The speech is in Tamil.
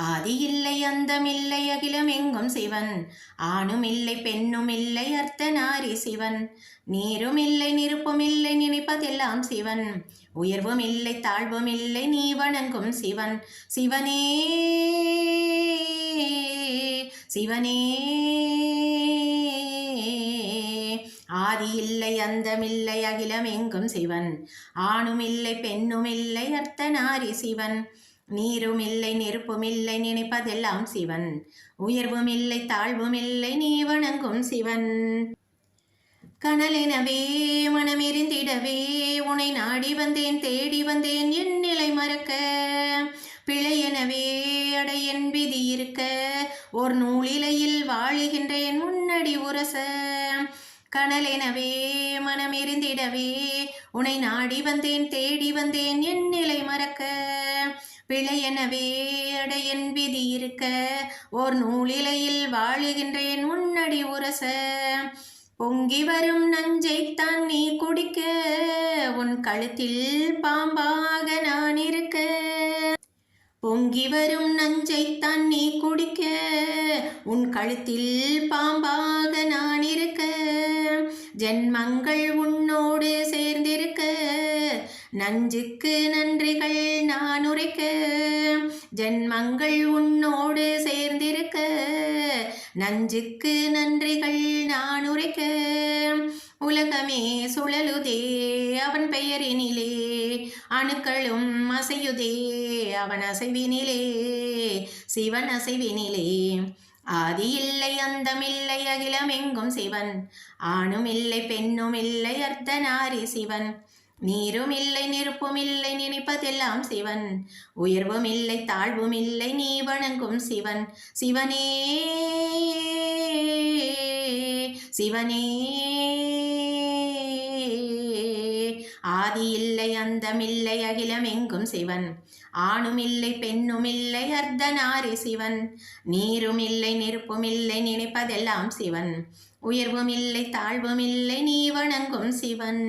ஆதி இல்லை அந்தமில்லை அகிலம் எங்கும் சிவன். ஆணும் இல்லை பெண்ணும் இல்லை அர்த்தநாரி சிவன். நீரும் இல்லை நெருப்பும் இல்லை நினைப்பதெல்லாம் சிவன். உயர்வும் இல்லை தாழ்வும் இல்லை நீ வணங்கும் சிவன். சிவனே சிவனே. ஆதி இல்லை அந்தமில்லை அகிலம் எங்கும் சிவன். ஆணும் இல்லை பெண்ணும் இல்லை அர்த்தநாரி சிவன். நீரும் இல்லை நெருப்பும் இல்லை நினைப்பதெல்லாம் சிவன். உயர்வும் இல்லை தாழ்வும் இல்லை நீ வணங்கும் சிவன். கனலெனவே மனமெறிந்திடவே உனை நாடி வந்தேன் தேடி வந்தேன் என் நிலை மறக்க. பிழையெனவே அடை என் விதி இருக்க ஓர் நூலிலையில் வாழுகின்றேன் முன்னடி உரச. கனலெனவே மனமெறிந்திடவே உனை நாடி வந்தேன் தேடி வந்தேன் என் நிலை மறக்க. பிழையெனவே அடையன் விதி இருக்க ஓர் நூலிலையில் வாழுகின்றேன் முன்னடி உரச. பொங்கி வரும் நஞ்சைத்தான் நீ குடிக்க உன் கழுத்தில் பாம்பாக நான் இருக்க. பொங்கி வரும் நஞ்சைத்தான் நீ குடிக்க உன் கழுத்தில் பாம்பாக நான் இருக்க. ஜென்மங்கள் உன்னோடு சேர்ந்திருக்க நஞ்சுக்கு நன்றிகள் நான் உரைக்க ஜென்மங்கள் உன்னோடு சேர்ந்திருக்க. நஞ்சுக்கு நன்றிகள் நான் உரைக்க உலகமே சுழலுதே அவன் பெயரினிலே. அணுக்களும் அசையுதே அவன் அசைவினிலே. சிவன் அசைவினிலே. ஆதி இல்லை அந்தமில்லை அகிலமெங்கும் சிவன். ஆணும் இல்லை பெண்ணும் இல்லை அர்த்தநாரி சிவன். நீரும் இல்லை நெருப்பும் இல்லை நினைப்பதெல்லாம் சிவன். உயர்வும் இல்லை தாழ்வும் இல்லை நீ வணங்கும் சிவன். சிவனே சிவனே. ஆதி இல்லை அந்தமில்லை அகிலம் எங்கும் சிவன். ஆணும் இல்லை பெண்ணும் இல்லை அர்த்தநாரி சிவன். நீரும் இல்லை நெருப்பும் இல்லை நினைப்பதெல்லாம் சிவன். உயர்வும் இல்லை தாழ்வும் இல்லை நீ வணங்கும் சிவன்.